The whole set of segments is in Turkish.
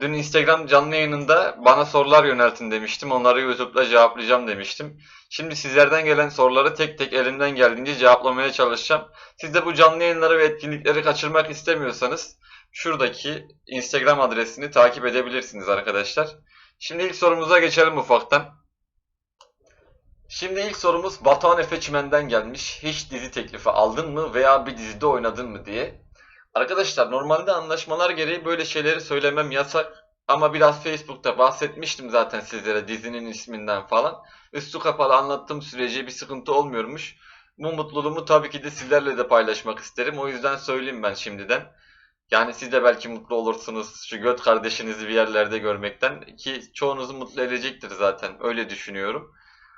Dün Instagram canlı yayınında bana sorular yöneltin demiştim. Onları YouTube'da cevaplayacağım demiştim. Şimdi sizlerden gelen soruları tek tek elimden geldiğince cevaplamaya çalışacağım. Siz de bu canlı yayınları ve etkinlikleri kaçırmak istemiyorsanız şuradaki Instagram adresini takip edebilirsiniz arkadaşlar. Şimdi ilk sorumuza geçelim ufaktan. Şimdi ilk sorumuz Batuhan Efe Çimen'den gelmiş. Hiç dizi teklifi aldın mı veya bir dizide oynadın mı diye. Arkadaşlar normalde anlaşmalar gereği böyle şeyleri söylemem yasak. Ama biraz Facebook'ta bahsetmiştim zaten sizlere dizinin isminden falan. Üstü kapalı anlattığım sürece bir sıkıntı olmuyormuş. Bu mutluluğumu tabii ki de sizlerle de paylaşmak isterim. O yüzden söyleyeyim ben şimdiden. Yani siz de belki mutlu olursunuz şu göt kardeşinizi bir yerlerde görmekten. Ki çoğunuzu mutlu edecektir zaten. Öyle düşünüyorum.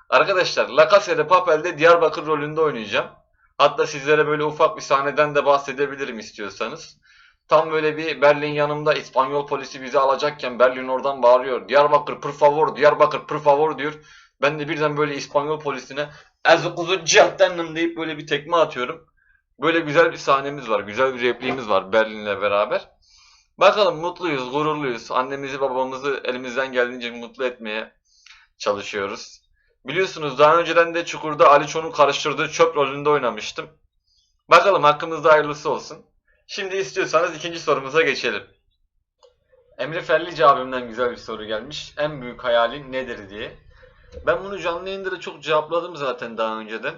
Arkadaşlar La Casa de Papel'de Diyarbakır rolünde oynayacağım. Hatta sizlere böyle ufak bir sahneden de bahsedebilirim istiyorsanız. Tam böyle bir Berlin yanımda İspanyol polisi bizi alacakken Berlin oradan bağırıyor. Diyarbakır por favor, Diyarbakır por favor diyor. Ben de birden böyle İspanyol polisine Ezekuzu cihattanım deyip böyle bir tekme atıyorum. Böyle güzel bir sahnemiz var. Güzel bir repliğimiz var Berlin'le beraber. Bakalım mutluyuz, gururluyuz. Annemizi babamızı elimizden geldiğince mutlu etmeye çalışıyoruz. Biliyorsunuz daha önceden de Çukur'da Ali Çoğ'un karıştırdığı çöp rolünde oynamıştım. Bakalım hakkımızda hayırlısı olsun. Şimdi istiyorsanız ikinci sorumuza geçelim. Emre Fellici abimden güzel bir soru gelmiş. En büyük hayalin nedir diye. Ben bunu canlı yayında da çok cevapladım zaten daha önceden.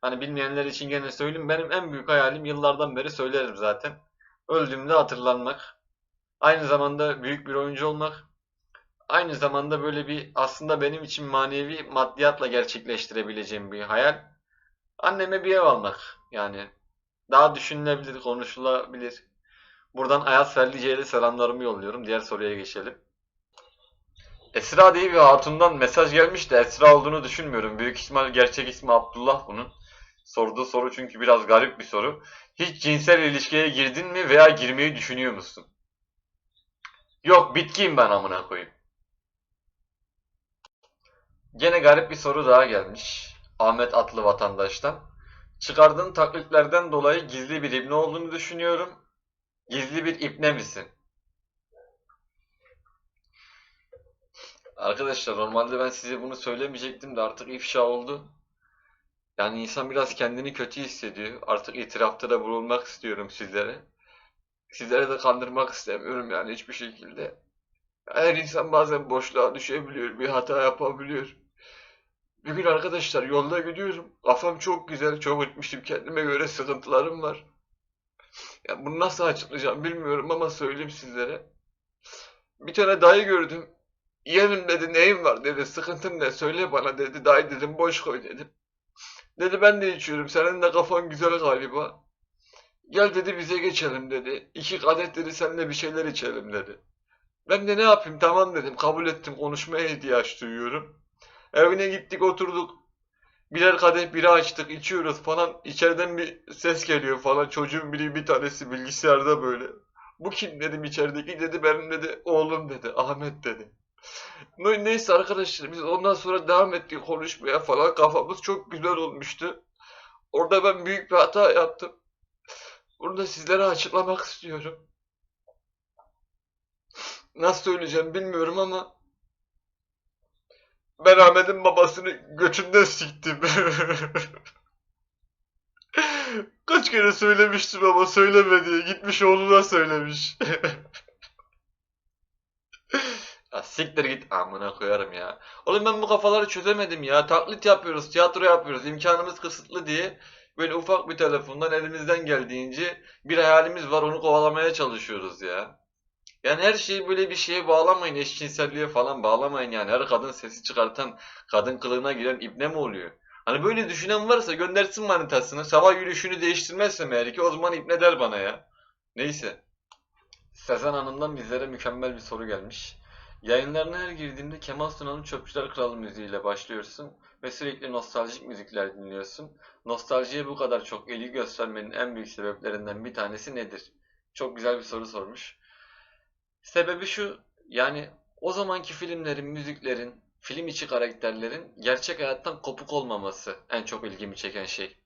Hani bilmeyenler için gene söyleyeyim. Benim en büyük hayalim yıllardan beri söylerim zaten. Öldüğümde hatırlanmak. Aynı zamanda büyük bir oyuncu olmak. Aynı zamanda böyle bir aslında benim için manevi maddiyatla gerçekleştirebileceğim bir hayal. Anneme bir ev almak. Yani daha düşünülebilir, konuşulabilir. Buradan Ayaz Fellice'ye de selamlarımı yolluyorum. Diğer soruya geçelim. Esra diye bir hatundan mesaj gelmiş de Esra olduğunu düşünmüyorum. Büyük ihtimal gerçek ismi Abdullah bunun. Sorduğu soru çünkü biraz garip bir soru. Hiç cinsel ilişkiye girdin mi veya girmeyi düşünüyor musun? Yok bitkiyim ben amına koyayım. Gene garip bir soru daha gelmiş. Ahmet adlı vatandaştan. Çıkardığın taklitlerden dolayı gizli bir ibne olduğunu düşünüyorum. Gizli bir ibne misin? Arkadaşlar normalde ben size bunu söylemeyecektim de artık ifşa oldu. Yani insan biraz kendini kötü hissediyor. Artık itirafta da bulunmak istiyorum sizlere. Sizlere de kandırmak istemiyorum yani hiçbir şekilde. Her insan bazen boşluğa düşebiliyor, bir hata yapabiliyor. Bir gün arkadaşlar yolda gidiyorum. Kafam çok güzel, çok etmişim. Kendime göre sıkıntılarım var. Ya bunu nasıl açıklayacağım bilmiyorum ama söyleyeyim sizlere. Bir tane dayı gördüm. Yeğenim dedi neyin var dedi. Sıkıntın ne söyle bana dedi. Dayı dedim boş koy dedim. Dedi ben de içiyorum. Senin de kafan güzel galiba. Gel dedi bize geçelim dedi. İki kadeh dedi seninle bir şeyler içelim dedi. Ben de ne yapayım tamam dedim. Kabul ettim. Konuşmaya ihtiyaç duyuyorum. Evine gittik oturduk. Birer kadeh bira açtık içiyoruz falan. İçeriden bir ses geliyor falan. Çocuğun biri bir tanesi bilgisayarda böyle. Bu kim dedim içerideki dedi benim dedi oğlum dedi Ahmet dedi. Ne- Neyse arkadaşlar biz ondan sonra devam ettik konuşmaya falan kafamız çok güzel olmuştu. Orada ben büyük bir hata yaptım. Bunu da sizlere açıklamak istiyorum. Nasıl söyleyeceğim bilmiyorum ama ben Ahmet'in babasını götünden siktim. Kaç kere söylemiştim ama söyleme diye. Gitmiş oğluna söylemiş. ya siktir git amına koyarım ya. Oğlum ben bu kafaları çözemedim ya. Taklit yapıyoruz, tiyatro yapıyoruz. İmkanımız kısıtlı diye. Böyle ufak bir telefondan elimizden geldiğince bir hayalimiz var onu kovalamaya çalışıyoruz ya. Yani her şeyi böyle bir şeye bağlamayın. Eşcinselliğe falan bağlamayın yani. Her kadın sesi çıkartan, kadın kılığına giren ibne mi oluyor? Hani böyle düşünen varsa göndersin manitasını. Sabah yürüyüşünü değiştirmezsem eğer ki o zaman ibne der bana ya. Neyse. Sezen Hanım'dan bizlere mükemmel bir soru gelmiş. Yayınlarına her girdiğimde Kemal Sunal'ın Çöpçüler Kralı müziğiyle başlıyorsun ve sürekli nostaljik müzikler dinliyorsun. Nostaljiye bu kadar çok ilgi göstermenin en büyük sebeplerinden bir tanesi nedir? Çok güzel bir soru sormuş. Sebebi şu, yani o zamanki filmlerin, müziklerin, film içi karakterlerin gerçek hayattan kopuk olmaması en çok ilgimi çeken şey.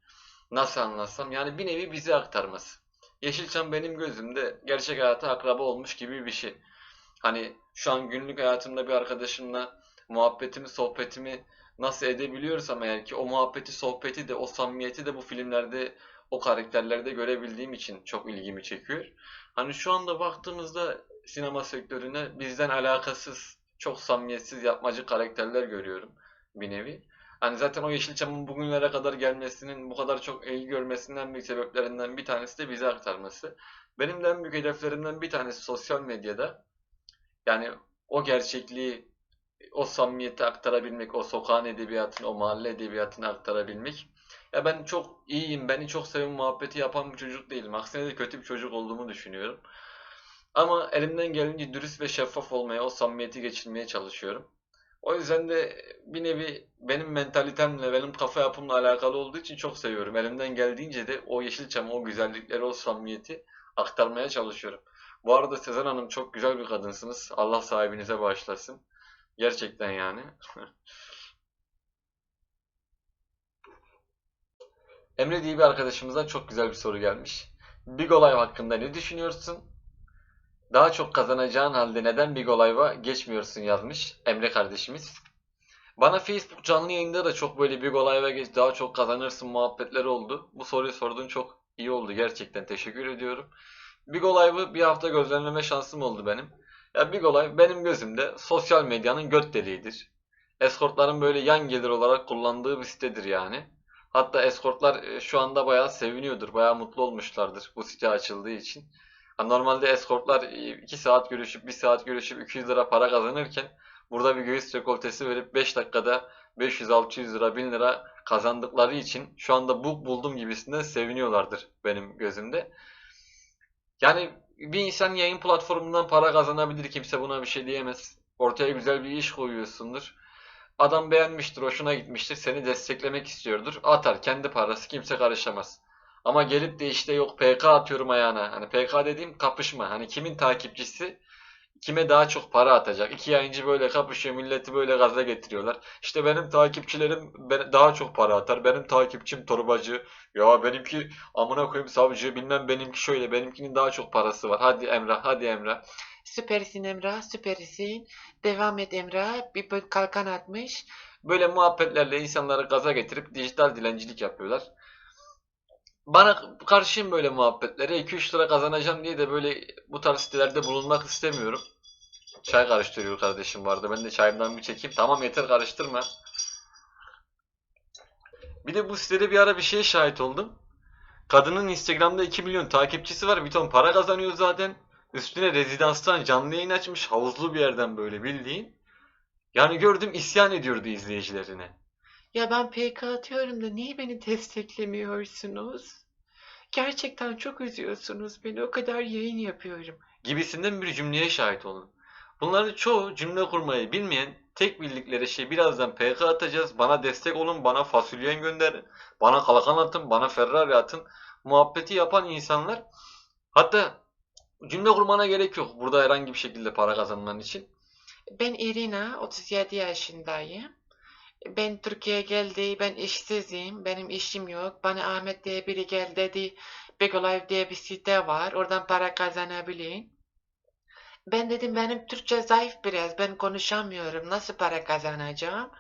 Nasıl anlatsam? Yani bir nevi bizi aktarması. Yeşilçam benim gözümde gerçek hayata akraba olmuş gibi bir şey. Hani şu an günlük hayatımda bir arkadaşımla muhabbetimi, sohbetimi nasıl edebiliyorsam eğer ki o muhabbeti, sohbeti de, o samimiyeti de bu filmlerde, o karakterlerde görebildiğim için çok ilgimi çekiyor. Hani şu anda baktığımızda sinema sektörüne bizden alakasız, çok samimiyetsiz yapmacı karakterler görüyorum bir nevi. Hani zaten o Yeşilçam'ın bugünlere kadar gelmesinin, bu kadar çok ilgi görmesinden bir sebeplerinden bir tanesi de bize aktarması. Benim de en büyük hedeflerimden bir tanesi sosyal medyada yani o gerçekliği, o samimiyeti aktarabilmek, o sokağın edebiyatını, o mahalle edebiyatını aktarabilmek. Ya ben çok iyiyim, beni çok sevin muhabbeti yapan bir çocuk değilim. Aksine de kötü bir çocuk olduğumu düşünüyorum. Ama elimden gelince dürüst ve şeffaf olmaya, o samimiyeti geçirmeye çalışıyorum. O yüzden de bir nevi benim mentalitemle, benim kafa yapımla alakalı olduğu için çok seviyorum. Elimden geldiğince de o Yeşilçam'ı, o güzellikleri, o samimiyeti aktarmaya çalışıyorum. Bu arada Sezen Hanım çok güzel bir kadınsınız. Allah sahibinize bağışlasın. Gerçekten yani. Emre diye bir arkadaşımızdan çok güzel bir soru gelmiş. Big Olay hakkında ne düşünüyorsun? Daha çok kazanacağın halde neden Big Olay'a geçmiyorsun yazmış Emre kardeşimiz. Bana Facebook canlı yayında da çok böyle Big Olay'a geç daha çok kazanırsın muhabbetleri oldu. Bu soruyu sorduğun çok iyi oldu gerçekten teşekkür ediyorum. Big Olay'ı bir hafta gözlemleme şansım oldu benim. Ya Big Olay benim gözümde sosyal medyanın göt deliğidir. Eskortların böyle yan gelir olarak kullandığı bir sitedir yani. Hatta eskortlar e, şu anda bayağı seviniyordur, bayağı mutlu olmuşlardır bu site açıldığı için. Ha, normalde eskortlar 2 saat görüşüp 1 saat görüşüp 200 lira para kazanırken burada bir göğüs rekoltesi verip 5 dakikada 500-600 lira 1000 lira kazandıkları için şu anda bu buldum gibisinden seviniyorlardır benim gözümde. Yani bir insan yayın platformundan para kazanabilir. Kimse buna bir şey diyemez. Ortaya güzel bir iş koyuyorsundur. Adam beğenmiştir, hoşuna gitmiştir, seni desteklemek istiyordur. Atar, kendi parası, kimse karışamaz. Ama gelip de işte yok PK atıyorum ayağına. Hani PK dediğim kapışma. Hani kimin takipçisi kime daha çok para atacak. İki yayıncı böyle kapışıyor, milleti böyle gaza getiriyorlar. İşte benim takipçilerim daha çok para atar. Benim takipçim torbacı. Ya benimki amına koyayım savcı bilmem benimki şöyle. Benimkinin daha çok parası var. Hadi Emrah, hadi Emrah. Süpersin Emrah, süpersin. Devam et Emrah. Bir kalkan atmış. Böyle muhabbetlerle insanları gaza getirip dijital dilencilik yapıyorlar. Bana karşıyım böyle muhabbetlere. 2-3 lira kazanacağım diye de böyle bu tarz sitelerde bulunmak istemiyorum. Çay karıştırıyor kardeşim vardı. Ben de çayımdan bir çekeyim. Tamam yeter karıştırma. Bir de bu sitede bir ara bir şeye şahit oldum. Kadının Instagram'da 2 milyon takipçisi var. Bir ton para kazanıyor zaten. Üstüne rezidanstan canlı yayın açmış. Havuzlu bir yerden böyle bildiğin. Yani gördüm isyan ediyordu izleyicilerine. Ya ben PK atıyorum da niye beni desteklemiyorsunuz? Gerçekten çok üzüyorsunuz beni. O kadar yayın yapıyorum. Gibisinden bir cümleye şahit olun. Bunların çoğu cümle kurmayı bilmeyen, tek bildikleri şey birazdan PK atacağız, bana destek olun, bana fasulye gönderin, bana kalkan atın, bana Ferrari atın muhabbeti yapan insanlar. Hatta cümle kurmana gerek yok burada herhangi bir şekilde para kazanman için. Ben Irina, 37 yaşındayım. Ben Türkiye'ye geldi, ben işsizim, benim işim yok. Bana Ahmet diye biri gel dedi. Begolive diye bir site var, oradan para kazanabilin. Ben dedim benim Türkçe zayıf biraz, ben konuşamıyorum, nasıl para kazanacağım?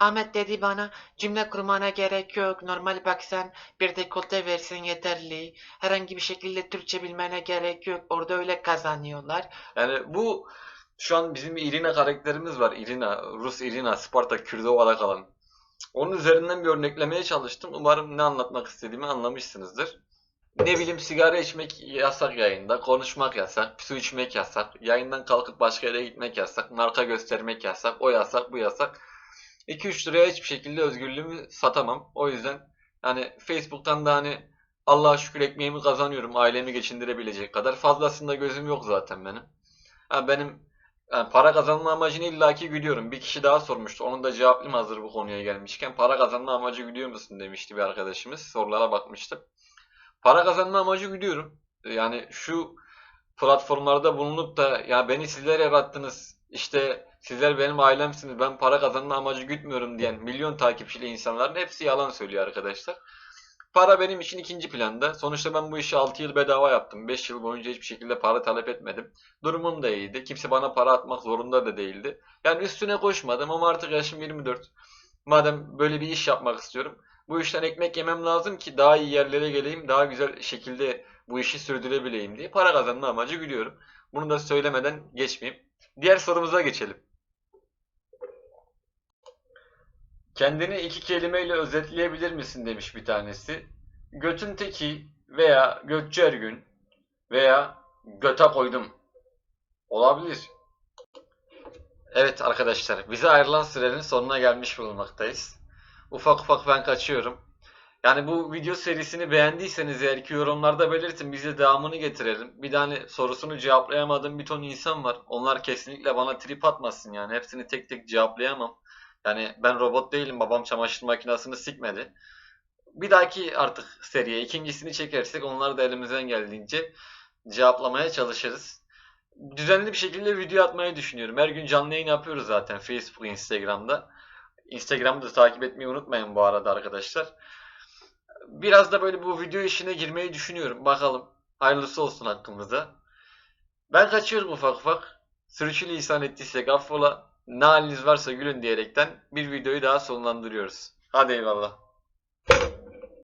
Ahmet dedi bana cümle kurmana gerek yok. Normal bak sen bir dekolte versin yeterli. Herhangi bir şekilde Türkçe bilmene gerek yok. Orada öyle kazanıyorlar. Yani bu şu an bizim Irina karakterimiz var. Irina, Rus Irina, Sparta Kürdova'da kalan. Onun üzerinden bir örneklemeye çalıştım. Umarım ne anlatmak istediğimi anlamışsınızdır. Ne bileyim sigara içmek yasak yayında, konuşmak yasak, su içmek yasak, yayından kalkıp başka yere gitmek yasak, marka göstermek yasak, o yasak, bu yasak. 2-3 liraya hiçbir şekilde özgürlüğümü satamam. O yüzden yani Facebook'tan da hani Allah'a şükür ekmeğimi kazanıyorum ailemi geçindirebilecek kadar. Fazlasında gözüm yok zaten benim. Ha, benim yani para kazanma amacını illaki güdüyorum. Bir kişi daha sormuştu. Onun da cevaplayayım hazır bu konuya gelmişken. Para kazanma amacı güdüyor musun demişti bir arkadaşımız. Sorulara bakmıştım. Para kazanma amacı güdüyorum. Yani şu platformlarda bulunup da ya beni sizler yarattınız. İşte sizler benim ailemsiniz. Ben para kazanma amacı gütmüyorum diyen milyon takipçili insanların hepsi yalan söylüyor arkadaşlar. Para benim için ikinci planda. Sonuçta ben bu işi 6 yıl bedava yaptım. 5 yıl boyunca hiçbir şekilde para talep etmedim. Durumum da iyiydi. Kimse bana para atmak zorunda da değildi. Yani üstüne koşmadım ama artık yaşım 24. Madem böyle bir iş yapmak istiyorum. Bu işten ekmek yemem lazım ki daha iyi yerlere geleyim. Daha güzel şekilde bu işi sürdürebileyim diye para kazanma amacı gülüyorum. Bunu da söylemeden geçmeyeyim. Diğer sorumuza geçelim. Kendini iki kelimeyle özetleyebilir misin demiş bir tanesi. Götün teki veya götçü ergün veya göte koydum. Olabilir. Evet arkadaşlar bize ayrılan sürenin sonuna gelmiş bulunmaktayız. Ufak ufak ben kaçıyorum. Yani bu video serisini beğendiyseniz eğer ki yorumlarda belirtin biz de devamını getirelim. Bir tane sorusunu cevaplayamadığım bir ton insan var. Onlar kesinlikle bana trip atmasın yani. Hepsini tek tek cevaplayamam. Yani ben robot değilim. Babam çamaşır makinesini sikmedi. Bir dahaki artık seriye ikincisini çekersek onları da elimizden geldiğince cevaplamaya çalışırız. Düzenli bir şekilde video atmayı düşünüyorum. Her gün canlı yayın yapıyoruz zaten Facebook, Instagram'da. Instagram'ı da takip etmeyi unutmayın bu arada arkadaşlar. Biraz da böyle bu video işine girmeyi düşünüyorum. Bakalım. Hayırlısı olsun hakkımızda. Ben kaçıyorum ufak ufak. Sürçülisan ettiysek affola. Ne haliniz varsa gülün diyerekten bir videoyu daha sonlandırıyoruz. Hadi eyvallah.